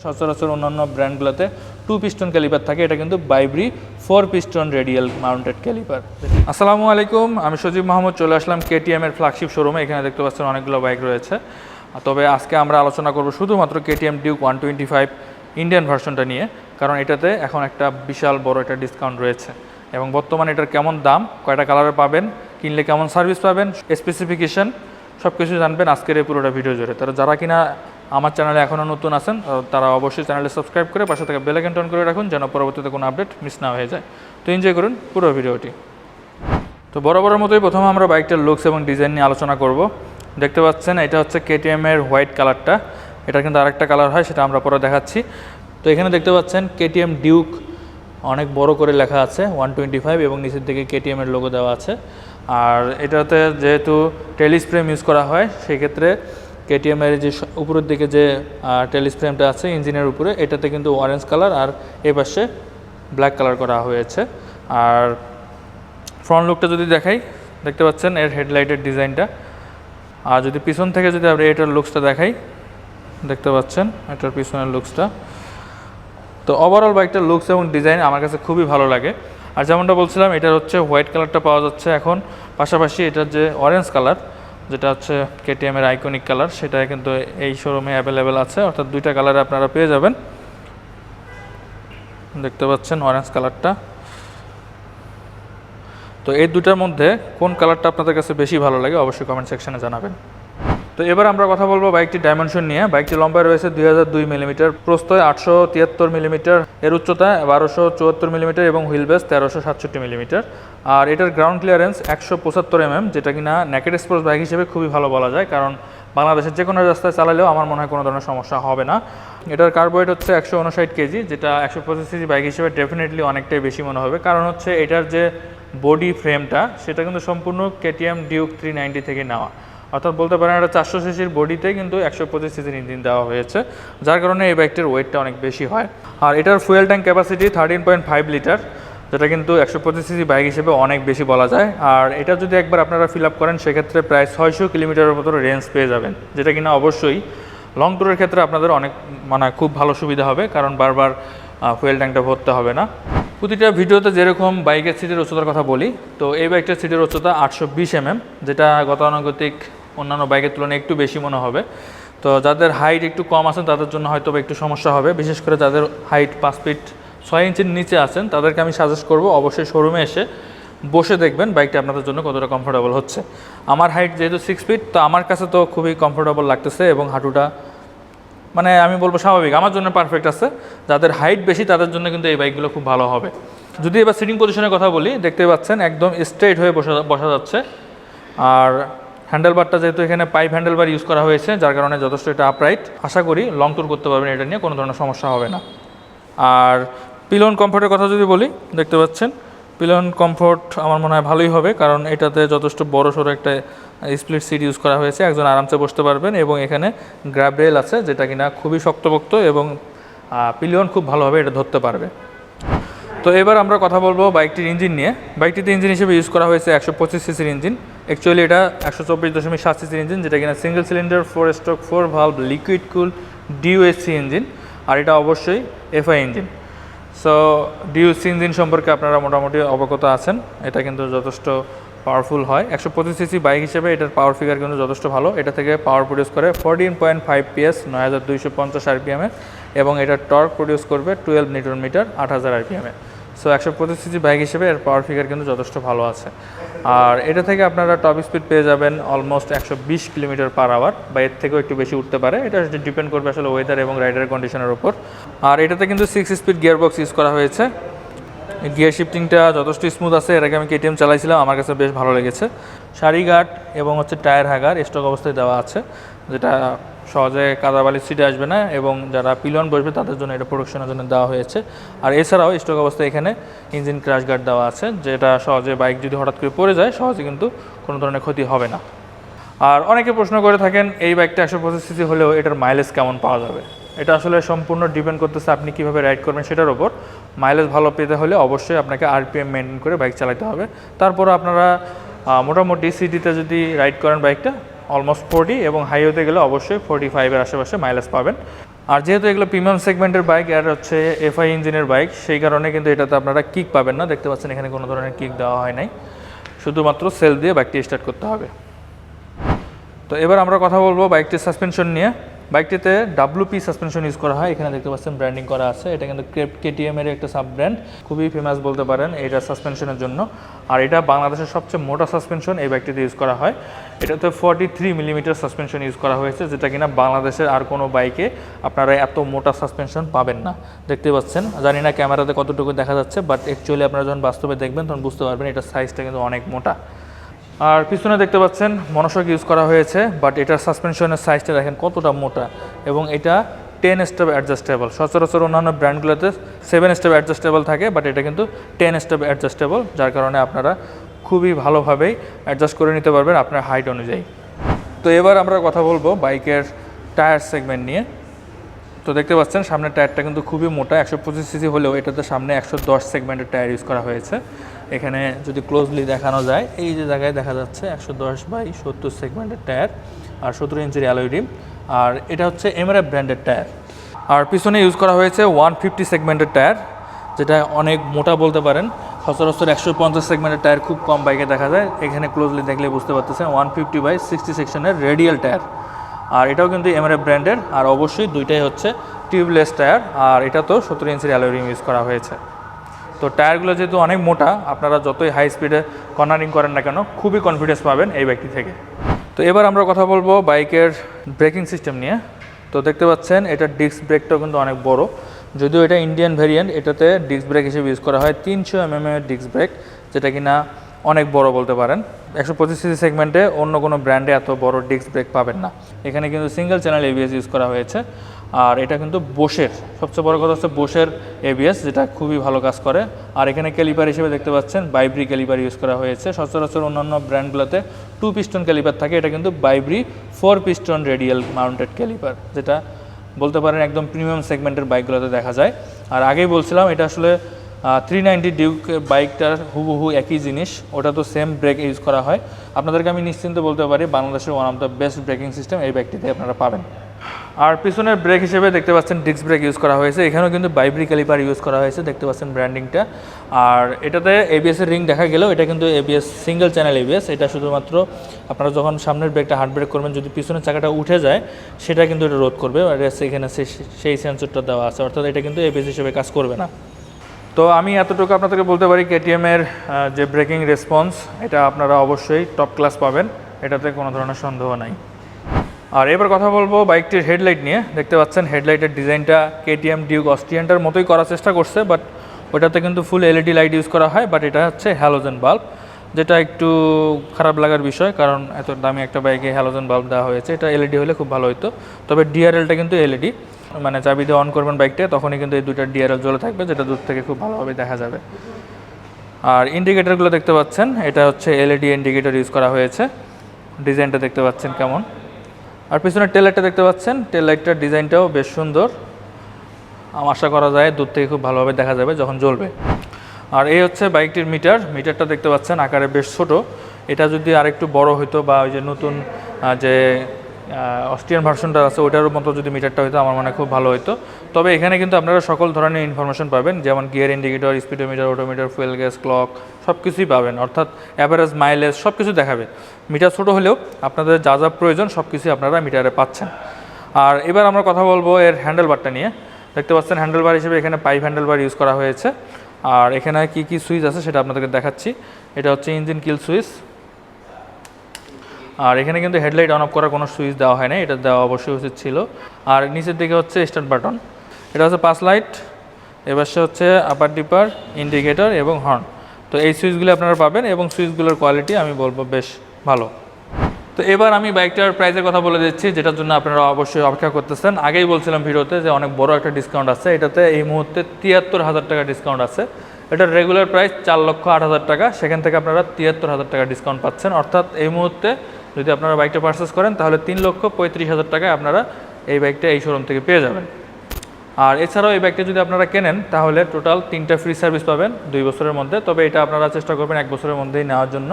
সচরাচর অন্যান্য ব্র্যান্ডগুলোতে two piston caliper থাকে, এটা কিন্তু Bybre four piston radial mounted caliper আসসালামু আলাইকুম, আমি সজীব মাহমুদ, চলে আসলাম কেটিএম এর ফ্ল্যাগশিপ শোরুমে এখানে দেখতে পাচ্ছেন অনেকগুলো বাইক রয়েছে। তবে আজকে আমরা আলোচনা করব শুধুমাত্র KTM Duke one twenty five Indian ভার্সনটা নিয়ে, কারণ এটাতে এখন একটা বিশাল বড় একটা ডিসকাউন্ট রয়েছে। এবং বর্তমানে এটার কেমন দাম, কয়টা কালারে পাবেন, কিনলে কেমন সার্ভিস পাবেন স্পেসিফিকেশন সব কিছু জানবেন আজকের এই পুরোটা ভিডিও জুড়ে। তারা যারা কিনা আমার চ্যানেলে এখনও নতুন আছেন তারা অবশ্যই চ্যানেলে সাবস্ক্রাইব করে পাশে থেকে বেল আইকন টন করে রাখুন যেন পরবর্তীতে কোনো আপডেট মিস না হয়ে যায়। তো এনজয় করুন পুরো ভিডিওটি। তো বরাবরের মতোই প্রথমে আমরা বাইকটার লুকস এবং ডিজাইন নিয়ে আলোচনা করব। দেখতে পাচ্ছেন, এটা হচ্ছে কেটিএম এর হোয়াইট কালারটা এটা কিন্তু আরেকটা কালার হয়, সেটা আমরা পরে দেখাচ্ছি। তো এখানে দেখতে পাচ্ছেন কেটিএম ডিউক অনেক বড় করে লেখা আছে ওয়ান টোয়েন্টি ফাইভ এবং নিচের দিকে কেটিএমের লোগো দেওয়া আছে। আর এটাতে যেহেতু টেলিস্প্রেম ইউজ করা হয়, সেক্ষেত্রে কেটিএম এর যে উপরের দিকে যে টেলিস্প্রেমটা আছে ইঞ্জিনের উপরে, এটাতে কিন্তু অরেঞ্জ কালার আর এ পাশে ব্ল্যাক কালার করা হয়েছে। আর ফ্রন্ট লুকটা যদি দেখাই, দেখতে পাচ্ছেন এর হেডলাইটের ডিজাইনটা আর যদি পিছন থেকে যদি আমরা এটার লুকসটা দেখাই, দেখতে পাচ্ছেন এটার পিছনের লুকসটা তো ওভারঅল বাইকটার লুকস এবং ডিজাইন আমার কাছে খুবই ভালো লাগে। আর যেমনটা বলছিলাম, এটার হচ্ছে হোয়াইট কালারটা পাওয়া যাচ্ছে এখন। পাশাপাশি এটার যে অরেঞ্জ কালার যেটা হচ্ছে কেটিএম এর আইকনিক কালার সেটা কিন্তু এই শোরুমে অ্যাভেলেবেল আছে। অর্থাৎ দুইটা কালারে আপনারা পেয়ে যাবেন। দেখতে পাচ্ছেন অরেঞ্জ কালারটা তো এই দুটার মধ্যে কোন কালারটা আপনাদের কাছে বেশি ভালো লাগে, অবশ্যই কমেন্ট সেকশনে জানাবেন। তো এবার আমরা কথা বলব বাইকটির ডাইমেনশন নিয়ে। বাইকটি লম্বায় রয়েছে দুই হাজার দুই মিলিমিটার প্রস্তয় আটশো তিয়াত্তর মিলিমিটার এর উচ্চতা বারোশো চুয়াত্তর মিলিমিটার এবং হুইল বেস তেরোশো সাতষট্টি মিলিমিটার আর এটার গ্রাউন্ড ক্লিয়ারেন্স একশো পঁচাত্তর এমএম যেটা কিনা নেকেড স্পোর্টস বাইক হিসেবে খুবই ভালো বলা যায়, কারণ বাংলাদেশের যে কোনো রাস্তায় চালালেও আমার মনে হয় কোনো ধরনের সমস্যা হবে না। এটার কার্বোয়েট হচ্ছে একশো উনষাট কেজি, যেটা একশো পঁচিশ কেজি বাইক হিসেবে ডেফিনেটলি অনেকটাই বেশি মনে হবে। কারণ হচ্ছে এটার যে বডি ফ্রেমটা সেটা কিন্তু সম্পূর্ণ কেটিএম ডিউক থ্রি নাইনটি থেকে নেওয়া। অর্থাৎ বলতে পারেন একটা চারশো সিসির বডিতে কিন্তু একশো পঁচিশ সিসির ইঞ্জিন দেওয়া হয়েছে, যার কারণে এই বাইকটির ওয়েটটা অনেক বেশি হয়। আর এটার fuel tank capacity thirteen point five litre যেটা কিন্তু একশো পঁচিশ সিসি বাইক হিসেবে অনেক বেশি বলা যায়। আর এটা যদি একবার আপনারা ফিল আপ করেন, সেক্ষেত্রে প্রায় ছয়শো কিলোমিটারের মতো রেঞ্জ পেয়ে যাবেন, যেটা কিনা অবশ্যই লং ট্যুরের ক্ষেত্রে আপনাদের অনেক মানে খুব ভালো সুবিধা হবে, কারণ বারবার ফুয়েল ট্যাঙ্কটা ভরতে হবে না। প্রতিটা ভিডিওতে যেরকম বাইকের সিটের উচ্চতার কথা বলি, তো এই বাইকটার সিটের উচ্চতা আটশো বিশ এমএম, যেটা গতানুগতিক অন্যান্য বাইকের তুলনায় একটু বেশি মনে হবে। তো যাদের হাইট একটু কম আছেন, তাদের জন্য হয়তো একটু সমস্যা হবে। বিশেষ করে যাদের হাইট পাঁচ ফিট ছয় ইঞ্চির নিচে আছেন, তাদেরকে আমি সাজেস্ট করব অবশ্যই শোরুমে এসে বসে দেখবেন বাইকটা আপনাদের জন্য কতটা কমফোর্টেবল হচ্ছে। আমার হাইট যেহেতু সিক্স ফিট তো আমার কাছে তো খুবই কমফোর্টেবল লাগতেছে এবং হাঁটুটা মানে আমি বলব স্বাভাবিক, আমার জন্য পারফেক্ট আছে। যাদের হাইট বেশি, তাদের জন্য কিন্তু এই বাইকগুলো খুব ভালো হবে। যদি এবার সিটিং পজিশনের কথা বলি, দেখতে পাচ্ছেন একদম স্ট্রেট হয়ে বসা বসা যাচ্ছে। আর হ্যান্ডেলবারটা যেহেতু এখানে পাইপ হ্যান্ডেলবার ইউজ করা হয়েছে, যার কারণে যথেষ্ট এটা আপরাইট আশা করি লং ট্যুর করতে পারবেন, এটা নিয়ে কোনো ধরনের সমস্যা হবে না। আর পিলন কমফোর্টের কথা যদি বলি, দেখতে পাচ্ছেন পিলন কমফোর্ট আমার মনে হয় ভালোই হবে, কারণ এটাতে যথেষ্ট বড় সড়ো একটা স্প্লিট সিট ইউজ করা হয়েছে। একজন আরামসে বসতে পারবেন এবং এখানে গ্র্যাব রেল আছে, যেটা কিনা খুবই শক্তপোক্ত এবং পিলিয়ন খুব ভালোভাবে এটা ধরতে পারবে। তো এবার আমরা কথা বলব বাইকটির ইঞ্জিন নিয়ে। বাইকটিতে ইঞ্জিন হিসেবে ইউজ করা হয়েছে একশো পঁচিশ সিসির ইঞ্জিন অ্যাকচুয়ালি এটা একশো চব্বিশ দশমিক সাত সিসির ইঞ্জিন যেটা কিনা single cylinder four stroke four valve liquid cool DOHC engine আর এটা অবশ্যই FI engine so DOHC engine সম্পর্কে আপনারা মোটামুটি অবগত আছেন, এটা কিন্তু যথেষ্ট পাওয়ারফুল হয়। একশো পঁচিশ সিসি বাইক হিসেবে এটার পাওয়ার ফিগার কিন্তু যথেষ্ট ভালো। এটা থেকে পাওয়ার প্রডিউস করে ফোরটিন পয়েন্ট ফাইভ পিএস নয় হাজার দুইশো পঞ্চাশ আরপিএমে এবং এটার টর্ক প্রডিউস করবে টুয়েলভ নিউটন মিটার আট হাজার আরপিএমে সো একশো পঁচিশ সিসি বাইক হিসেবে এর পাওয়ার ফিগার কিন্তু যথেষ্ট ভালো আছে। আর এটা থেকে আপনারা টপ স্পিড পেয়ে যাবেন অলমোস্ট একশো বিশ কিলোমিটার পার আওয়ার বা এর থেকেও একটু বেশি উঠতে পারে। এটা ডিপেন্ড করবে আসলে ওয়েদার এবং রাইডার কন্ডিশনের উপর। আর এটাতে কিন্তু six speed gear box use করা হয়েছে। গিয়ার শিফটিংটা যথেষ্ট স্মুথ আছে। এর আগে আমি কেটিএম চালাইছিলাম, আমার কাছে বেশ ভালো লেগেছে। সারি গার্ড এবং হচ্ছে টায়ার হাগার স্টক অবস্থায় দেওয়া আছে, যেটা সহজে কাদাবালির সিটে আসবে না এবং যারা পিলন বসবে তাদের জন্য এটা প্রোডাকশনের জন্য দেওয়া হয়েছে। আর এছাড়াও স্টক অবস্থায় এখানে ইঞ্জিন ক্র্যাশ গার্ড দেওয়া আছে, যেটা সহজে বাইক যদি হঠাৎ করে পড়ে যায়, সহজে কিন্তু কোনো ধরনের ক্ষতি হবে না। আর অনেকে প্রশ্ন করে থাকেন, এই বাইকটা একশো পঁচিশ সিসি হলেও এটার মাইলেজ কেমন পাওয়া যাবে? এটা আসলে সম্পূর্ণ ডিপেন্ড করতেছে আপনি কীভাবে রাইড করবেন সেটার ওপর মাইলেজ ভালো পেতে হলে অবশ্যই আপনাকে আরপিএম মেনটেন করে বাইক চালাতে হবে। তারপর আপনারা মোটামুটি সিটিতে যদি রাইড করেন বাইকটা অলমোস্ট ফোর্টি এবং হাই হতে গেলে অবশ্যই ফোর্টি ফাইভের আশেপাশে মাইলেজ পাবেন। আর যেহেতু এগুলো প্রিমিয়াম সেগমেন্টের বাইক আর হচ্ছে এফআই ইঞ্জিনের বাইক সেই কারণে কিন্তু এটাতে আপনারা কিক পাবেন না। দেখতে পাচ্ছেন এখানে কোনো ধরনের কিক দেওয়া হয় নাই। শুধুমাত্র সেল দিয়ে বাইকটি স্টার্ট করতে হবে। তো এবার আমরা কথা বলব বাইকটির সাসপেনশন নিয়ে। বাইকটিতে ডাব্লুপি সাসপেনশন ইউজ করা হয়। এখানে দেখতে পাচ্ছেন ব্র্যান্ডিং করা আছে। এটা কিন্তু কেটিএম এর একটা সাব ব্র্যান্ড খুবই ফেমাস বলতে পারেন এটা সাসপেনশনের জন্য। আর এটা বাংলাদেশের সবচেয়ে মোটা সাসপেনশন এই বাইকটিতে ইউজ করা হয়। এটাতে forty three millimetre suspension use করা হয়েছে, যেটা কিনা বাংলাদেশের আর কোনো বাইকে আপনারা এত মোটা সাসপেনশন পাবেন না। দেখতে পাচ্ছেন। জানি না ক্যামেরাতে কতটুকু দেখা যাচ্ছে বাট অ্যাকচুয়ালি আপনারা যখন বাস্তবে দেখবেন, তখন বুঝতে পারবেন এটা সাইজটা কিন্তু অনেক মোটা। আর পিছনে দেখতে পাচ্ছেন মনোশক ইউজ করা হয়েছে বাট এটার সাসপেনশনের সাইজটা দেখেন কতটা মোটা, এবং এটা টেন স্টেপ অ্যাডজাস্টেবল সচরাচর অন্যান্য ব্র্যান্ডগুলোতে সেভেন স্টেপ অ্যাডজাস্টেবল থাকে বাট এটা কিন্তু টেন স্টেপ অ্যাডজাস্টেবল যার কারণে আপনারা খুবই ভালোভাবেই অ্যাডজাস্ট করে নিতে পারবেন আপনার হাইট অনুযায়ী। তো এবার আমরা কথা বলব বাইকের টায়ার সেগমেন্ট নিয়ে। তো দেখতে পাচ্ছেন, সামনের টায়ারটা কিন্তু খুবই মোটা, একশো পঁচিশ সিসি হলেও এটাতে সামনে একশো দশ সেগমেন্টের টায়ার ইউজ করা হয়েছে। এখানে যদি ক্লোজলি দেখানো যায়, এই যে জায়গায় দেখা যাচ্ছে একশো দশ বাই সত্তর সেগমেন্টের টায়ার আর সত্তর ইঞ্চির অ্যালয় রিম আর এটা হচ্ছে এমআরএফ ব্র্যান্ডের টায়ার। আর পিছনে ইউজ করা হয়েছে ওয়ান ফিফটি সেগমেন্টের টায়ার, যেটা অনেক মোটা বলতে পারেন। সচরাচর একশো পঞ্চাশ সেগমেন্টের টায়ার খুব কম বাইকে দেখা যায়। এখানে ক্লোজলি দেখলে বুঝতে পারতেছেন ওয়ান ফিফটি বাই সিক্সটি সেকশনের রেডিয়াল টায়ার। আর এটাও কিন্তু এমআরএফ ব্র্যান্ডের আর অবশ্যই দুইটাই হচ্ছে টিউবলেস টায়ার আর এটা তো সত্তর ইঞ্চির অ্যালোরিং ইউজ করা হয়েছে। তো টায়ারগুলো যেহেতু অনেক মোটা, আপনারা যতই হাই স্পিডে কর্নারিং করেন না কেন, খুবই কনফিডেন্স পাবেন এই বাইকটি থেকে। তো এবার আমরা কথা বলব বাইকের ব্রেকিং সিস্টেম নিয়ে। তো দেখতে পাচ্ছেন এটার ডিস্ক ব্রেকটাও কিন্তু অনেক বড়। যদিও এটা ইন্ডিয়ান ভেরিয়েন্ট এটাতে ডিস্ক ব্রেক হিসেবে ইউজ করা হয়। তিনশো এমএম এর ডিস্ক ব্রেক যেটা কিনা অনেক বড় বলতে পারেন। একশো পঁচিশ সিসি সেগমেন্টে অন্য কোনো ব্র্যান্ডে এত বড় ডিস্ক ব্রেক পাবেন না। এখানে কিন্তু সিঙ্গেল চ্যানেল এবিএস ইউজ করা হয়েছে। আর এটা কিন্তু বোশের সবচেয়ে বড় কথা হচ্ছে বোশের এবিএস যেটা খুবই ভালো কাজ করে। আর এখানে ক্যালিপার হিসেবে দেখতে পাচ্ছেন বাইব্রি ক্যালিপার ইউজ করা হয়েছে। সচরাচর অন্যান্য ব্র্যান্ডগুলোতে টু পিস্টন ক্যালিপার থাকে। এটা কিন্তু Bybre four piston radial mounted caliper যেটা বলতে পারেন একদম প্রিমিয়াম সেগমেন্টের বাইকগুলোতে দেখা যায়। আর আগেই বলছিলাম, এটা আসলে থ্রি নাইনটি ডিউক বাইকটার হুবহু একই জিনিস, ওটা তো সেম ব্রেক ইউজ করা হয়। আপনাদেরকে আমি নিশ্চিন্ত বলতে পারি, বাংলাদেশের one of the best braking system এই বাইকটিতে আপনারা পাবেন। আর পিছনের ব্রেক হিসেবে দেখতে পাচ্ছেন ডিস্ক ব্রেক ইউজ করা হয়েছে। এখানেও কিন্তু বাইব্রি ক্যালিপার ইউজ করা হয়েছে, দেখতে পাচ্ছেন ব্র্যান্ডিংটা আর এটাতে এবিএস এর রিং দেখা গেলেও এটা কিন্তু এবিএস সিঙ্গেল চ্যানেল এবিএস এটা শুধুমাত্র আপনারা যখন সামনের ব্রেকটা হার্ড ব্রেক করবেন, যদি পিছনের চাকাটা উঠে যায়, সেটা কিন্তু এটা রোধ করবে। আর এখানে সেই সেন্সরটা দেওয়া আছে। অর্থাৎ এটা কিন্তু এবিএস হিসেবে কাজ করবে না। তো আমি এতটুকু আপনাদেরকে বলতে পারি কেটিএম এর আহ, যে ব্রেকিং রেসপন্স এটা আপনারা অবশ্যই টপ ক্লাস পাবেন। এটাতে কোনো ধরনের সন্দেহ নাই। আর এবার কথা বলব বাইকটির হেডলাইট নিয়ে। দেখতে পাচ্ছেন হেডলাইটের ডিজাইনটা কেটিএম ডিউক অস্ট্রিয়ানটার মতোই করার চেষ্টা করছে বাট ওটাতে কিন্তু ফুল এলইডি লাইট ইউজ করা হয় বাট এটা হচ্ছে হ্যালোজেন বাল্ব যেটা একটু খারাপ লাগার বিষয় কারণ এত দামি একটা বাইকে হ্যালোজেন বাল্ব দেওয়া হয়েছে। এটা এলইডি হলে খুব ভালো হতো তবে ডিআরএলটা কিন্তু এলইডি মানে চাবি দিয়ে অন করবেন বাইকটা তখনই কিন্তু এই দুইটা ডিআরএল জ্বলে থাকবে, যেটা দূর থেকে খুব ভালোভাবে দেখা যাবে। আর ইন্ডিকেটারগুলো দেখতে পাচ্ছেন, এটা হচ্ছে এলইডি ইন্ডিকেটর ইউজ করা হয়েছে। ডিজাইনটা দেখতে পাচ্ছেন কেমন। আর পিছনে টেল লাইটটা দেখতে পাচ্ছেন টেল লাইটটার ডিজাইনটাও বেশ সুন্দর। আশা করা যায় দূর থেকে খুব ভালোভাবে দেখা যাবে যখন জ্বলবে। আর এই হচ্ছে বাইকটির মিটার মিটারটা দেখতে পাচ্ছেন, আকারে বেশ ছোট। এটা যদি আরেকটু বড় হতো বা ওই যে নতুন যে অস্ট্রিয়ান ভার্সনটা আছে ওটার মতো যদি মিটারটা হতো আমার মনে খুব ভালো হতো তবে এখানে কিন্তু আপনারা সকল ধরনের ইনফরমেশন পাবেন, যেমন gear indicator speedometer odometer fuel gas clock সব কিছুই পাবেন। অর্থাৎ অ্যাভারেজ মাইলেজ সব কিছু দেখাবে। মিটার ছোটো হলেও আপনাদের যা যা প্রয়োজন সব কিছুই আপনারা মিটারে পাচ্ছেন। আর এবার আমরা কথা বলব এর হ্যান্ডেল বারটা নিয়ে। দেখতে পাচ্ছেন হ্যান্ডেল বার হিসেবে এখানে পাইপ হ্যান্ডেল বার ইউজ করা হয়েছে। আর এখানে কি কি সুইচ আছে সেটা আপনাদেরকে দেখাচ্ছি। এটা হচ্ছে ইঞ্জিন কিল সুইচ আর এখানে কিন্তু হেডলাইট অন অফ করার কোনো সুইচ দেওয়া হয় না এটা দেওয়া অবশ্যই উচিত ছিল। আর নিচের দিকে হচ্ছে স্টার্ট বাটন এটা হচ্ছে পাস লাইট এবার সে হচ্ছে আপার ডিপার ইন্ডিকেটর এবং হর্ন তো এই সুইচগুলো আপনারা পাবেন এবং সুইচগুলোর কোয়ালিটি আমি বলব বেশ ভালো। তো এবার আমি বাইকটার প্রাইসের কথা বলে দিচ্ছি, যেটার জন্য আপনারা অবশ্যই অপেক্ষা করতেছেন। আগেই বলছিলাম ভিডিওতে যে অনেক বড় একটা ডিসকাউন্ট আছে, এটাতে এই মুহূর্তে তিয়াত্তর হাজার টাকা ডিসকাউন্ট আছে। এটার রেগুলার প্রাইস চার লক্ষ আট হাজার টাকা, সেখান থেকে আপনারা তিয়াত্তর হাজার টাকা ডিসকাউন্ট পাচ্ছেন। অর্থাৎ এই মুহূর্তে যদি আপনারা বাইকটা পারচেস করেন, তাহলে তিন লক্ষ পঁয়ত্রিশ হাজার টাকায় আপনারা এই বাইকটা এই শোরুম থেকে পেয়ে যাবেন। আর এছাড়াও এই ব্যাগটা যদি আপনারা কেনেন, তাহলে টোটাল তিনটা ফ্রি সার্ভিস পাবেন দুই বছরের মধ্যে। তবে এটা আপনারা চেষ্টা করবেন এক বছরের মধ্যেই নেওয়ার জন্য।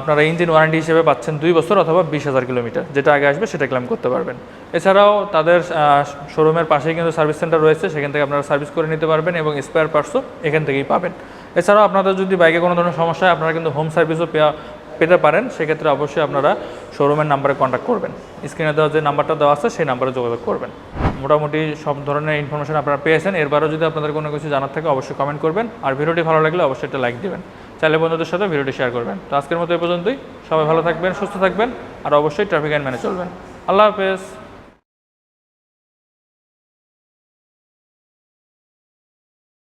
আপনারা ইঞ্জিন ওয়ারেন্টি হিসেবে পাচ্ছেন দুই বছর অথবা বিশ হাজার কিলোমিটার। যেটা আগে আসবে সেটা ক্লেম করতে পারবেন। এছাড়াও তাদের শোরুমের পাশেই কিন্তু সার্ভিস সেন্টার রয়েছে। সেখান থেকে আপনারা সার্ভিস করে নিতে পারবেন এবং স্পেয়ার পার্টসও এখান থেকেই পাবেন। এছাড়াও আপনাদের যদি বাইকে কোনো ধরনের সমস্যা হয়, আপনারা কিন্তু হোম সার্ভিসও পেতে পারেন, সেক্ষেত্রে অবশ্যই আপনারা শোরুমের নাম্বারে কন্ট্যাক্ট করবেন। স্ক্রিনে দেওয়া যে নাম্বারটা দেওয়া আছে, সেই নাম্বারে যোগাযোগ করবেন। মোটামুটি সব ধরনের ইনফরমেশন আপনারা পেয়েছেন। এরবারও যদি আপনাদের কোনো কিছু জানার থাকে, অবশ্যই কমেন্ট করবেন। আর ভিডিওটি ভালো লাগলে অবশ্যই একটা লাইক দেবেন। চাইলে বন্ধুদের সাথে ভিডিওটি শেয়ার করবেন। তো আজকের মতো এই পর্যন্তই। সবাই ভালো থাকবেন, সুস্থ থাকবেন, আর অবশ্যই ট্রাফিক আইন মেনে চলবেন। আল্লাহ হাফেজ।